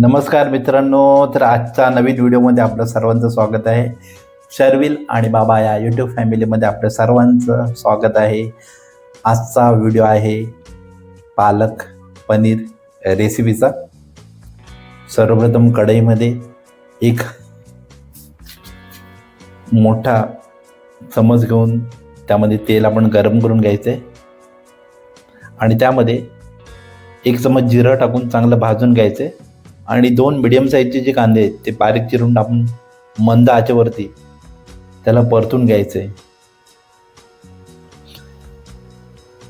नमस्कार मित्रांनो तर आजच्या नवीन व्हिडिओमध्ये आपलं सर्वांचं स्वागत आहे. शर्विल आणि बाबा या यूट्यूब फॅमिलीमध्ये आपलं सर्वांचं स्वागत आहे. आजचा व्हिडिओ आहे पालक पनीर रेसिपीचा सर्वप्रथम कढईमध्ये एक मोठा चमच घेऊन त्यामध्ये तेल आपण गरम करून घ्यायचं आहे आणि त्यामध्ये एक चमच जिरं टाकून चांगलं भाजून घ्यायचं आहे आणि दोन मिडियम साईजचे जे कांदे आहेत ते बारीक चिरून टाकून मंद आचेवरती त्याला परतून घ्यायचं. आहे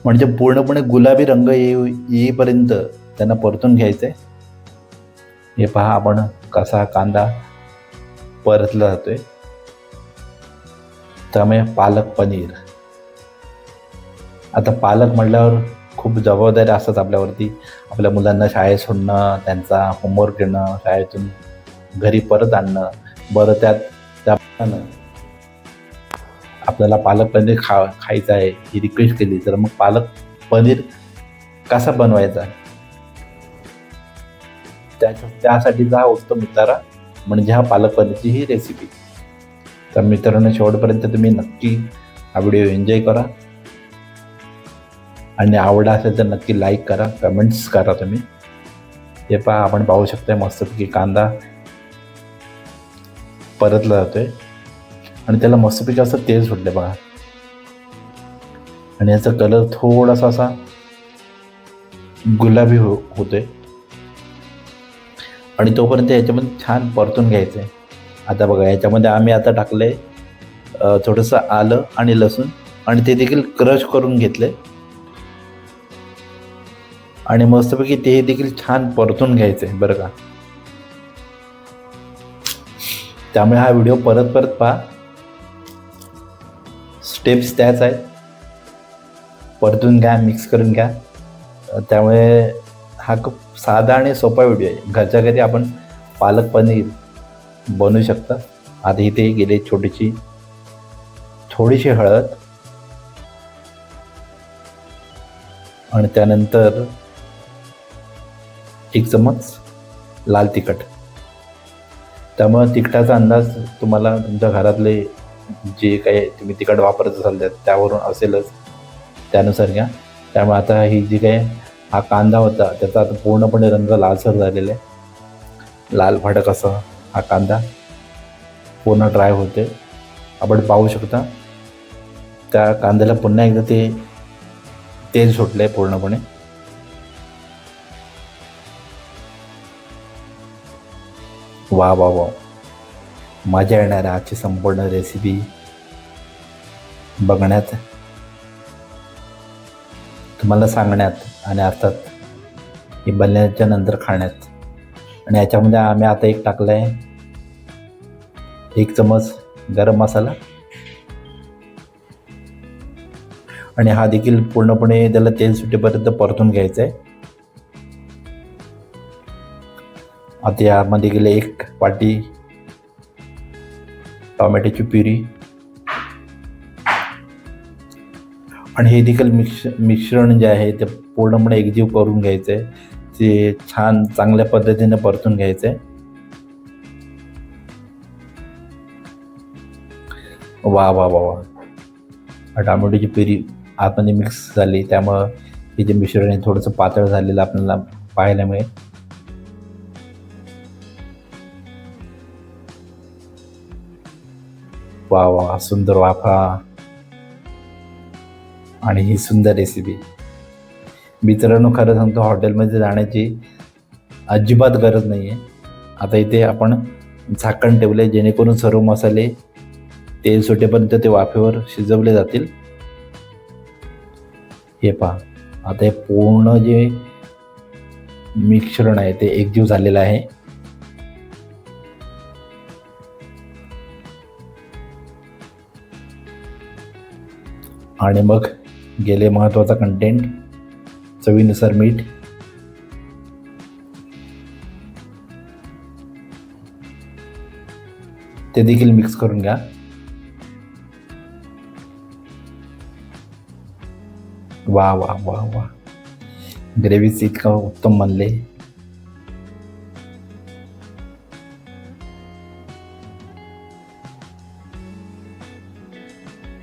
म्हणजे पूर्णपणे गुलाबी रंग येऊ येईपर्यंत त्यांना परतून घ्यायचं. आहे हे पहा आपण कसा कांदा परतला जातोय. त्यामुळे पालक पनीर. आता पालक म्हटल्यावर खूप जबाबदारी असतात आपल्यावरती. आपल्या मुलांना शाळेत सोडणं त्यांचा होमवर्क घेणं शाळेतून घरी परत आणणं बरं त्यात त्या आपल्याला पालक पनीर खा खायचं आहे ही रिक्वेस्ट केली तर मग पालक पनीर कसा बनवायचा? त्याच्या त्यासाठीचा हा उत्तम उतारा म्हणजे हा पालक पनीरची ही रेसिपी तर मित्रांनो शेवटपर्यंत तुम्ही नक्की हा व्हिडिओ एन्जॉय करा. आणि आवडला असेल तर नक्की लाईक करा कमेंट्स करा तुम्ही. हे पहा आपण पाहू शकता मस्तपैकी कांदा परतला जातोय. आणि त्याला मस्तपैकी असं तेल सुटले बघा. आणि याचा कलर थोडासा असा गुलाबी हो होतोय. आणि तोपर्यंत याच्यामध्ये छान परतून घ्यायचं आहे आता बघा याच्यामध्ये आम्ही आता टाकलं आहे थोडंसं आलं आणि लसूण. आणि ते देखील क्रश करून घेतले आणि मस्तपैकी ते देखील छान परतून घ्यायचं आहे बरं का? त्यामुळे हा व्हिडिओ परत परत पहा. स्टेप्स त्याच आहेत. परतून घ्या मिक्स करून घ्या. त्यामुळे हा खूप साधा आणि सोपा व्हिडिओ आहे. घरच्या घरी आपण पालक पनीर बनवू शकता. आधी इथे गेले छोटीशी थोडीशी हळद. आणि त्यानंतर एक चमच लाल तिखट. त्यामुळं तिखटाचा अंदाज तुम्हाला तुमच्या घरातले जे काही तुम्ही तिखट वापरत असाल त्या त्यावरून असेलच. त्यानुसार घ्या. त्यामुळे आता ही जी काही हा कांदा होता त्याचा आता पूर्णपणे रंग लालसर झालेला आहे. लाल फाटक असा हा कांदा. पूर्ण ड्राय होते आपण पाहू शकता त्या कांद्याला पुन्हा एकदा ते तेल सुटलं आहे पूर्णपणे. वा वा वा. मजा येणार आजची संपूर्ण रेसिपी बघण्यात. तुम्हाला सांगण्यात आणि अर्थात ही बनल्याच्या नंतर खाण्यात. आणि याच्यामध्ये आम्ही आता एक टाकलं आहे एक चमच गरम मसाला. आणि हा देखील पूर्णपणे त्याला तेल सुटेपर्यंत परतून घ्यायचं आहे आता यामध्ये गेले एक वाटी टोमॅटोची प्युरी. आणि हे देखील मिक्स मिश्रण जे आहे ते पूर्णपणे एकजीव करून घ्यायचं आहे ते छान चांगल्या पद्धतीने परतून घ्यायचं आहे वा वा वा. वा टोमॅटोची प्युरी आतमध्ये मिक्स झाली. त्यामुळं हे जे मिश्रण आहे थोडंसं पातळ झालेलं आपल्याला पाहायला मिळेल. वा वा सुंदर वाफा. आणि ही सुंदर रेसिपी मित्रांनो खरं सांगतो हॉटेलमध्ये जाण्याची अजिबात गरज नाही आहे आता इथे आपण झाकण ठेवले जेणेकरून सर्व मसाले तेल सुटेपर्यंत ते वाफेवर शिजवले जातील. हे पहा आता हे पूर्ण जे मिश्रण आहे ते एकजीव झालेलं आहे. आणि मग गेले महत्त्वाचा कंटेंट चवीनुसार मीठ. ते देखील मिक्स करून घ्या. वा वा वा वा. ग्रेव्हीच इतका उत्तम बनले.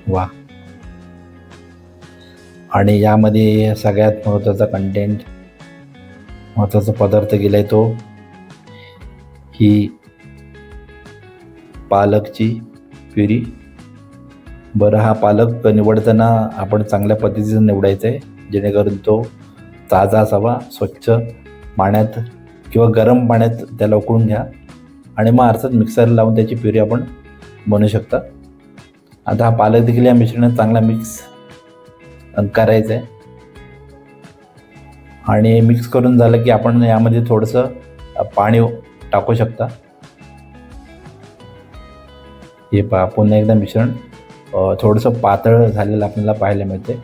वा. आणि यामध्ये सगळ्यात महत्त्वाचा कंटेंट महत्त्वाचा पदार्थ गेला आहे तो ही पालकची प्युरी. बरं हा पालक निवडताना आपण चांगल्या पद्धतीचा निवडायचा आहे जेणेकरून तो ताजा असावा स्वच्छ पाण्यात किंवा गरम पाण्यात त्याला उकळून घ्या. आणि मग अर्थात मिक्सरला लावून त्याची प्युरी आपण बनवू शकता. आता हा पालक देखील या मिश्रणात चांगला मिक्स करायचं आहे आणि मिक्स करून झालं की आपण यामध्ये थोडंसं पाणी टाकू शकता. हे पा पुन्हा एकदा मिश्रण थोडंसं पातळ झालेलं आपल्याला पाहायला मिळते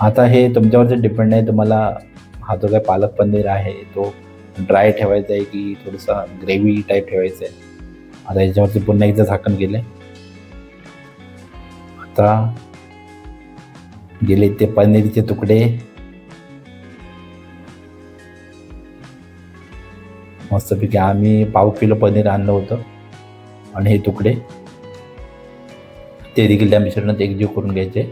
आता हे तुमच्यावरती डिपेंड आहे तुम्हाला हा जो काय पालक पनीर आहे तो ड्राय ठेवायचा आहे की थोडंसं ग्रेव्ही टाईप ठेवायचं आहे? आता याच्यावरती पुन्हा एकदा झाकण गेले आता गेले ते पनीरचे तुकडे. मस्तपैकी आम्ही पाव किलो पनीर आणलं होतं आणि हे तुकडे. ते देखील त्या मिश्रणात एकजीव करून घ्यायचे.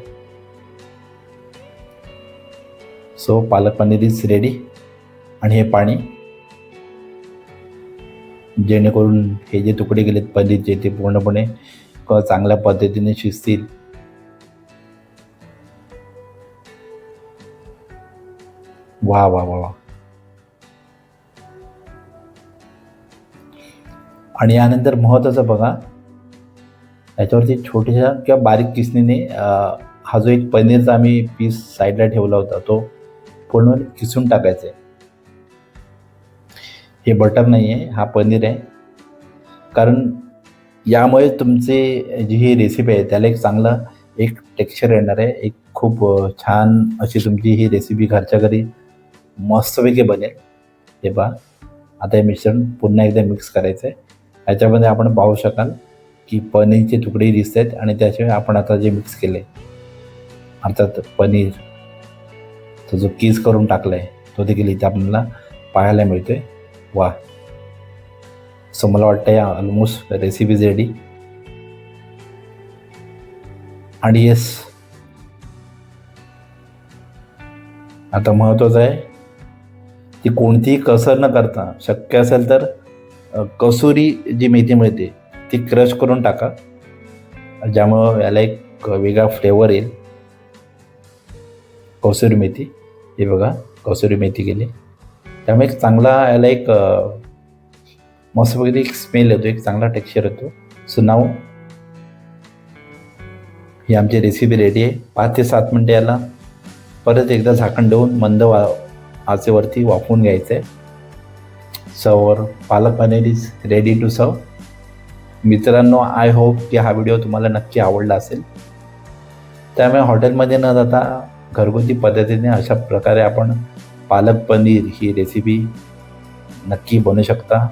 So palak paneer is ready आणि हे पाणी. जेणेकरून हे जे तुकडे गेलेत पनीरचे ते पूर्णपणे चांगल्या पद्धतीने शिजतील. वा वा वा वा आणि यानंतर महत्त्वाचं बघा याच्यावरती छोट्याशा किंवा बारीक किसणीने हा जो एक पनीरचा आम्ही पीस साईडला ठेवला होता तो पूर्ण किसून टाकायचा आहे. हे बटर नाही आहे हा पनीर आहे. कारण यामुळे तुमचे जी ही रेसिपी आहे त्याला एक चांगलं एक टेक्स्चर येणार आहे एक खूप छान अशी तुमची ही रेसिपी घरच्या घरी मस्तपैकी बनेल. हे पहा. आता हे मिश्रण पुन्हा एकदा मिक्स करायचं आहे याच्यामध्ये आपण पाहू शकाल की पनीरचे तुकडे दिसत आहेत आणि त्याशिवाय आपण आता जे मिक्स केले अर्थात पनीर तो जो कीस करून टाकला आहे तो देखील इथे आपल्याला पाहायला मिळतो आहे वा सो मला वाटतं या ऑलमोस्ट रेसिपीज रेडी आणि येस आता महत्त्वाचं आहे ती कोणतीही कसर न करता शक्य असेल तर कसुरी जी मेथी मिळते ती क्रश करून टाका. ज्यामुळं याला एक वेगळा फ्लेवर येईल. कसुरी मेथी. हे बघा कसुरी मेथी गेली त्यामुळे एक चांगला याला एक मस्तपैकी एक स्मेल येतो एक चांगला टेक्स्चर येतो. सो नाव ही आमची रेसिपी रेडी आहे. पाच ते सात मिनटं याला परत एकदा झाकण देऊन मंद वा आचेवरती वाफवून घ्यायचं. आहे सवर palak paneer is ready to serve मित्रांनो आय होप की हा व्हिडिओ तुम्हाला नक्की आवडला असेल. त्यामुळे हॉटेलमध्ये न जाता घरगुती पद्धतीने अशा प्रकारे आपण पालक पनीर ही रेसिपी नक्की बनवू शकता.